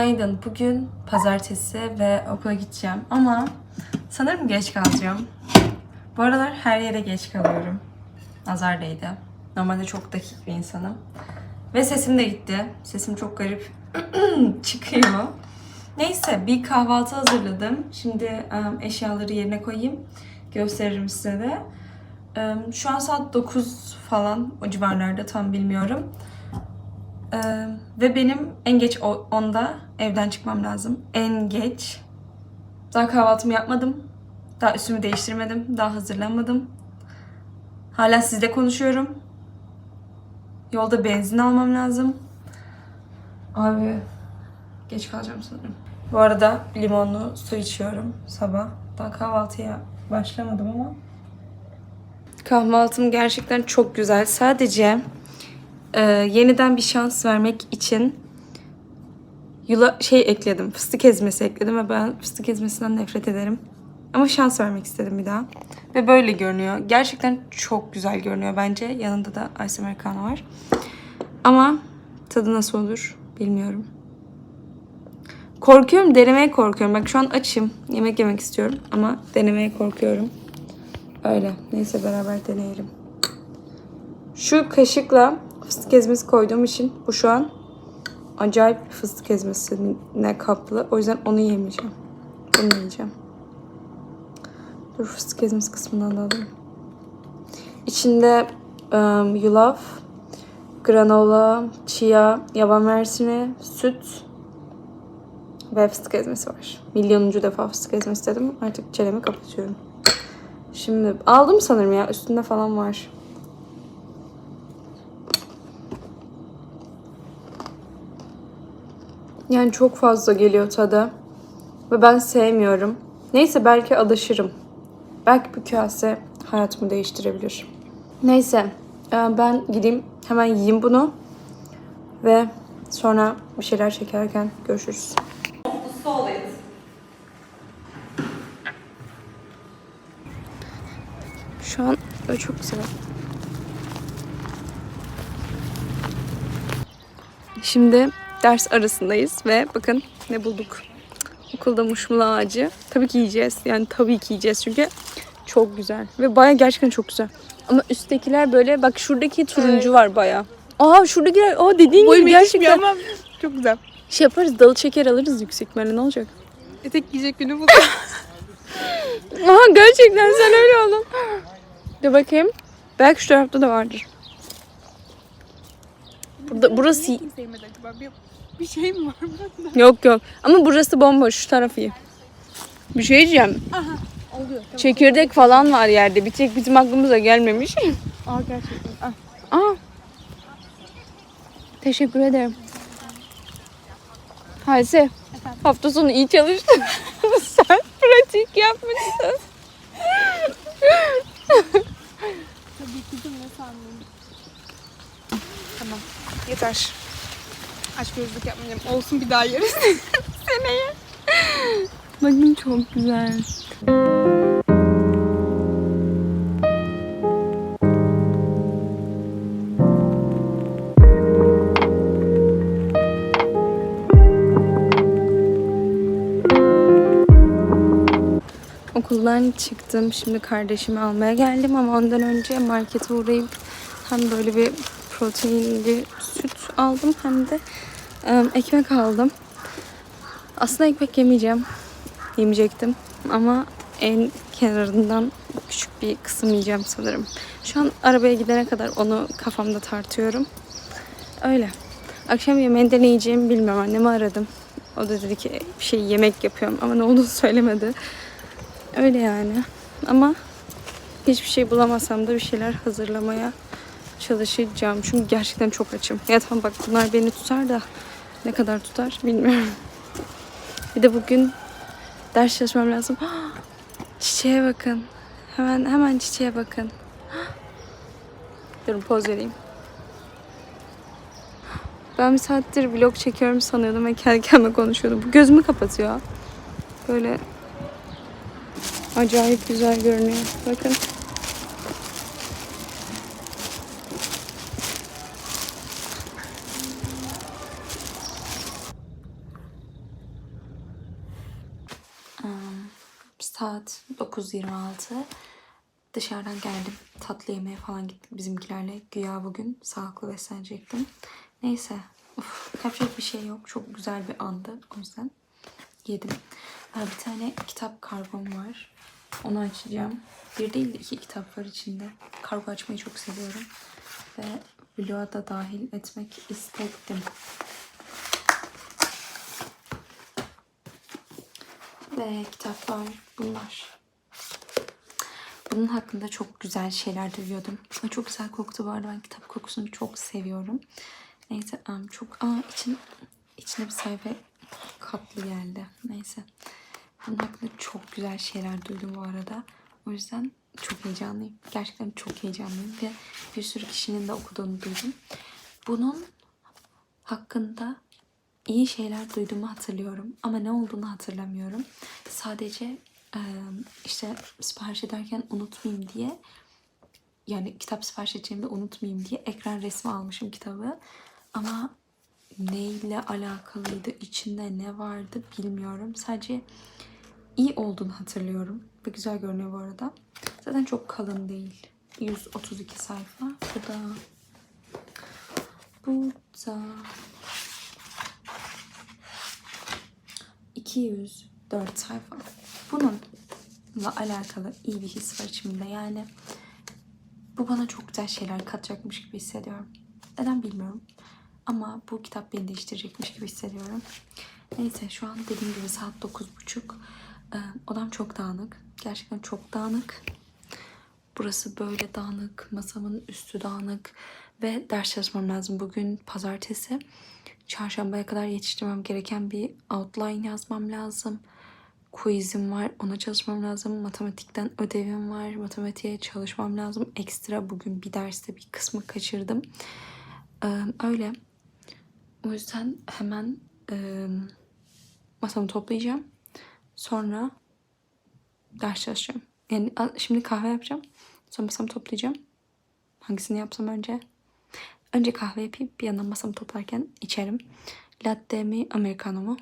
Günaydın. Bugün pazartesi ve okula gideceğim ama sanırım geç kalacağım. Bu aralar her yere geç kalıyorum. Nazar değdi. Normalde çok dakik bir insanım. Ve sesim de gitti. Sesim çok garip çıkıyor. Neyse bir kahvaltı hazırladım. Şimdi em, eşyaları yerine koyayım. Gösteririm size de. Şu an saat 9 falan o civarlarda tam bilmiyorum. Ee, ve benim en geç o- 10'da evden çıkmam lazım. En geç. Daha kahvaltımı yapmadım. Daha üstümü değiştirmedim. Daha hazırlanmadım. Hala sizle konuşuyorum. Yolda benzin almam lazım. Abi geç kalacağım sanırım. Bu arada limonlu su içiyorum sabah. Daha kahvaltıya başlamadım ama. Kahvaltım gerçekten çok güzel. Sadece e, yeniden bir şans vermek için yula şey ekledim. Fıstık ezmesi ekledim ve ben fıstık ezmesinden nefret ederim. Ama şans vermek istedim bir daha. Ve böyle görünüyor. Gerçekten çok güzel görünüyor bence. Yanında da ice americano var. Ama tadı nasıl olur bilmiyorum. Korkuyorum, denemeye korkuyorum. Bak şu an açım. Yemek yemek istiyorum ama denemeye korkuyorum. Öyle. Neyse beraber deneyelim. Şu kaşıkla fıstık ezmesi koyduğum için bu şu an acayip fıstık ezmesine kaplı. O yüzden onu yemeyeceğim. Bunu yiyeceğim. Dur fıstık ezmesi kısmından da alayım. İçinde um, yulaf, granola, chia, yaban mersini, süt ve fıstık ezmesi var. Milyonuncu defa fıstık ezmesi dedim. Artık çenemi kapatıyorum. Şimdi aldım sanırım ya. Üstünde falan var. Yani çok fazla geliyor tadı. Ve ben sevmiyorum. Neyse belki alışırım. Belki bu kase hayatımı değiştirebilir. Neyse e, ben gideyim hemen yiyeyim bunu. Ve sonra bir şeyler çekerken görüşürüz. Şu an çok güzel. Şimdi ders arasındayız ve bakın ne bulduk. Okulda muşmula ağacı. Tabii ki yiyeceğiz. Yani tabii ki yiyeceğiz çünkü çok güzel. Ve baya gerçekten çok güzel. Ama üsttekiler böyle bak şuradaki turuncu var baya. Aa şuradakiler aa dediğin Boyum gibi gerçekten. ama çok güzel. Şey yaparız dalı çeker alırız yüksek ihtimalle ne olacak? Etek giyecek günü buldum. Aha gerçekten sen öyle oldun. Dur bakayım. Belki şu tarafta da vardır. Burada, burası Kim sevmedi acaba? Bir, bir şey mi var burada? Yok yok. Ama burası bomboş. Şu taraf iyi. Bir şey diyeceğim. Oluyor. Tamam. Çekirdek falan var yerde. Bir tek bizim aklımıza gelmemiş. Aa gerçekten. Ah. Aa. Teşekkür ederim. Hayse. Hafta sonu iyi çalıştın. Sen pratik yapmışsın. Tabii ki de ne sandın? Tamam. Yeter. Aç gözlük yapmayacağım. Olsun bir daha yeriz. Seneye. Bakın çok güzel. Okuldan çıktım. Şimdi kardeşimi almaya geldim ama ondan önce markete uğrayıp hem böyle bir proteinli süt aldım hem de e, ekmek aldım. Aslında ekmek yemeyeceğim. Yemeyecektim ama en kenarından küçük bir kısım yiyeceğim sanırım. Şu an arabaya gidene kadar onu kafamda tartıyorum. Öyle. Akşam yemeğinde ne yiyeceğimi bilmiyorum. Annemi aradım. O da dedi ki bir şey yemek yapıyorum ama ne olduğunu söylemedi. Öyle yani. Ama hiçbir şey bulamasam da bir şeyler hazırlamaya çalışacağım. Çünkü gerçekten çok açım. Ya tamam bak bunlar beni tutar da ne kadar tutar bilmiyorum. Bir de bugün ders çalışmam lazım. Çiçeğe bakın. Hemen hemen çiçeğe bakın. Dur poz vereyim. Ben bir saattir vlog çekiyorum sanıyordum ve kendi kendime konuşuyordum. Bu gözümü kapatıyor. Böyle acayip güzel görünüyor. Bakın. Saat 9.26. Dışarıdan geldim. Tatlı yemeğe falan gittik bizimkilerle. Güya bugün sağlıklı beslenecektim. Neyse. Uf, yapacak bir şey yok. Çok güzel bir andı. O yüzden yedim. Ha, bir tane kitap kargom var. Onu açacağım. Bir değil de iki kitap var içinde. Kargo açmayı çok seviyorum. Ve vloga da dahil etmek istedim. Ve kitaplar bunlar. Bunun hakkında çok güzel şeyler duyuyordum. Ve Çok güzel koktu bu arada. Ben kitap kokusunu çok seviyorum. Neyse çok... Aa için, içine bir sayfa katlı geldi. Neyse. Bunun hakkında çok güzel şeyler duydum bu arada. O yüzden çok heyecanlıyım. Gerçekten çok heyecanlıyım. Ve bir sürü kişinin de okuduğunu duydum. Bunun hakkında iyi şeyler duyduğumu hatırlıyorum. Ama ne olduğunu hatırlamıyorum. Sadece işte sipariş ederken unutmayayım diye yani kitap sipariş edeceğimde unutmayayım diye ekran resmi almışım kitabı. Ama neyle alakalıydı, içinde ne vardı bilmiyorum. Sadece iyi olduğunu hatırlıyorum. Ve güzel görünüyor bu arada. Zaten çok kalın değil. 132 sayfa. Bu da bu da 204 sayfa. Bununla alakalı iyi bir his var içimde. Yani bu bana çok güzel şeyler katacakmış gibi hissediyorum. Neden bilmiyorum. Ama bu kitap beni değiştirecekmiş gibi hissediyorum. Neyse şu an dediğim gibi saat 9.30. Ee, odam çok dağınık. Gerçekten çok dağınık. Burası böyle dağınık. Masamın üstü dağınık. Ve ders çalışmam lazım. Bugün pazartesi. Çarşambaya kadar yetiştirmem gereken bir outline yazmam lazım. Quizim var. Ona çalışmam lazım. Matematikten ödevim var. Matematiğe çalışmam lazım. Ekstra bugün bir derste bir kısmı kaçırdım. Öyle. O yüzden hemen masamı toplayacağım. Sonra ders çalışacağım. Yani şimdi kahve yapacağım. Sonra masamı toplayacağım. Hangisini yapsam önce? Önce kahve yapayım. Bir yandan masamı toplarken içerim. Latte mi, americano mu?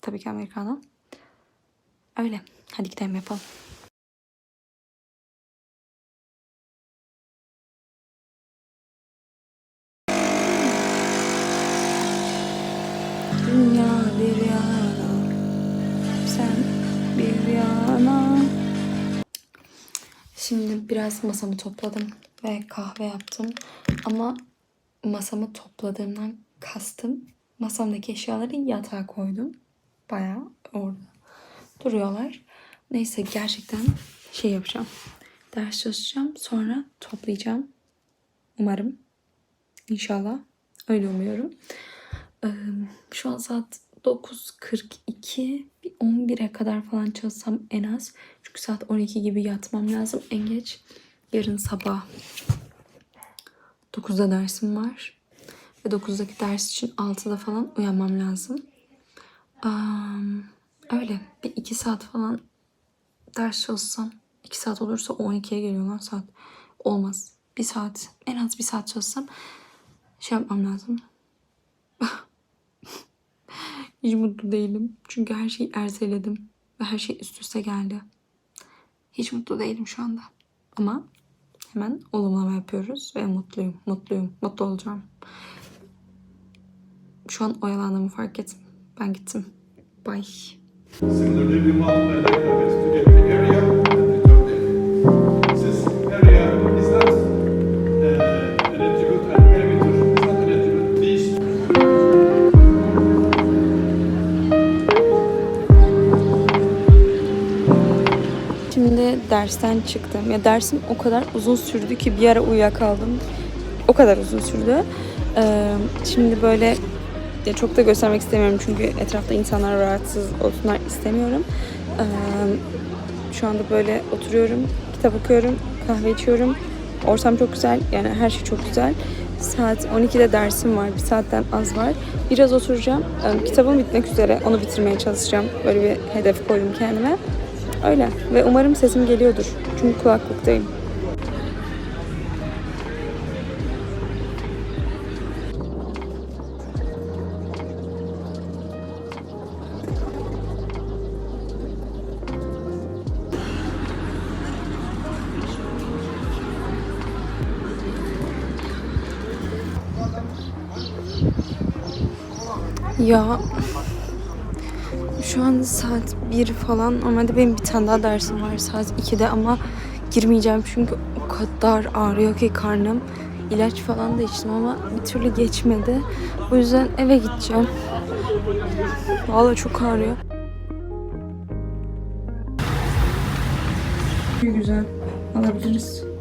Tabii ki americano. Öyle. Hadi gidelim yapalım. Dünya bir yana, sen bir yana. Şimdi biraz masamı topladım ve kahve yaptım. Ama masamı topladığımdan kastım masamdaki eşyaları yatağa koydum. Bayağı orada duruyorlar. Neyse gerçekten şey yapacağım. Ders çalışacağım. Sonra toplayacağım. Umarım. İnşallah. Öyle umuyorum. Şu an saat 9.42. Bir 11'e kadar falan çalışsam en az. Çünkü saat 12 gibi yatmam lazım en geç. Yarın sabah 9'da dersim var. Ve 9'daki ders için 6'da falan uyanmam lazım. Am, öyle. Bir iki saat falan ders çalışsam. 2 saat olursa 12'ye geliyor lan saat. Olmaz. Bir saat. En az bir saat çalışsam şey yapmam lazım. Hiç mutlu değilim. Çünkü her şeyi erzeledim. Ve her şey üst üste geldi. Hiç mutlu değilim şu anda. Ama hemen olumlama yapıyoruz ve mutluyum, mutluyum, mutlu olacağım. Şu an oyalandığımı fark ettim. Ben gittim. Bye. Çıktım. Ya dersim o kadar uzun sürdü ki bir ara uyuyakaldım. O kadar uzun sürdü. Ee, şimdi böyle ya çok da göstermek istemiyorum çünkü etrafta insanlar rahatsız olsunlar istemiyorum. Ee, şu anda böyle oturuyorum, kitap okuyorum, kahve içiyorum. Ortam çok güzel, yani her şey çok güzel. Saat 12'de dersim var, bir saatten az var. Biraz oturacağım, Ee, kitabım bitmek üzere, onu bitirmeye çalışacağım. Böyle bir hedef koydum kendime. Öyle ve umarım sesim geliyordur. Çünkü kulaklıktayım. Ya şu an saat 1 falan. Normalde benim bir tane daha dersim var saat 2'de ama girmeyeceğim çünkü o kadar ağrıyor ki karnım. İlaç falan da içtim ama bir türlü geçmedi. O yüzden eve gideceğim. Vallahi çok ağrıyor. Güzel. Alabiliriz.